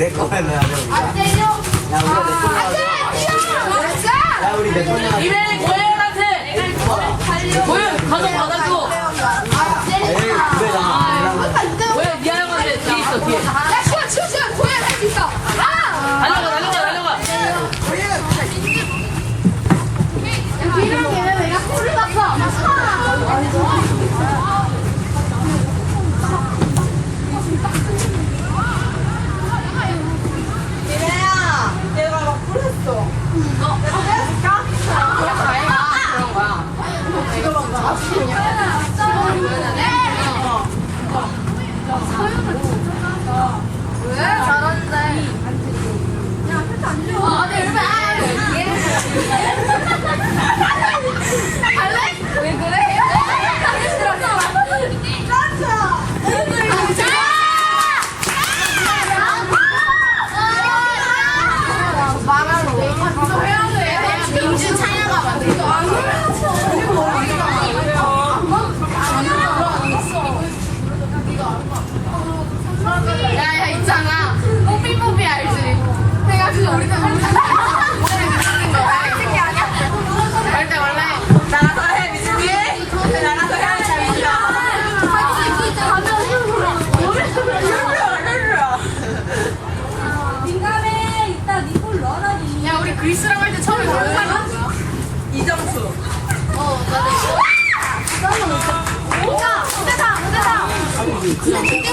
내 거야 나. 안 때려 야 우리 내 거야. 안돼 뛰어 야 우리 내 거야. 이메일 고현한테. 고현, 가서 받아줘. 에이 그래 나. 고현, 니아 형한테 뒤에 있어, 뒤에. 야 슛, 슛, 슛 고현 할수 있어 아! 달려가, 달려가, 달려가. 이런 게 내가 골을 봤어 미래야, 얘가 막 불렀어. 내가 해줄까? 그런 거야. 왜? 잘하는데 아, 네, 이러면 아, 갈래? 왜 그래? 민준 차이나가 만들어. 야야 있잖아. 뽀삐뽀삐 알지? 해가지고 우리는 원래 원래 원래 나가서 해? 나가서. 민감해 이따 니골 넣어라니 야 우리 그리스랑 할때 처음에 그런 거 있을게.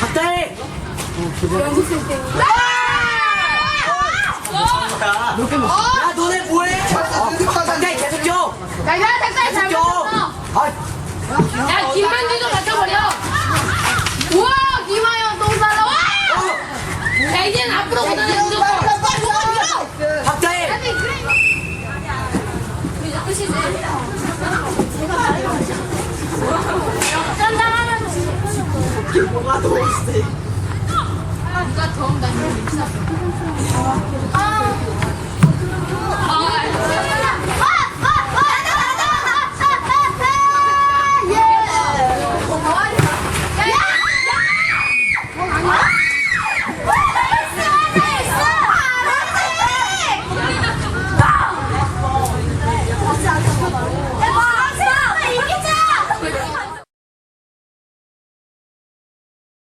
닭다리. 야 너네 뭐해? 닭다리 계속 줘. 야 야, 잠깐 잘 줘. 먹었어 아 야 김만지도 맡겨버려. 우와 김하연 똥 싸러 와! 야 이제는 앞으로 보내는 무조건. 닭다리. 아니 그래. 끝이지 짠당하면 뭐가 더 있어? 누가 더움 난 이거 미쳤어 아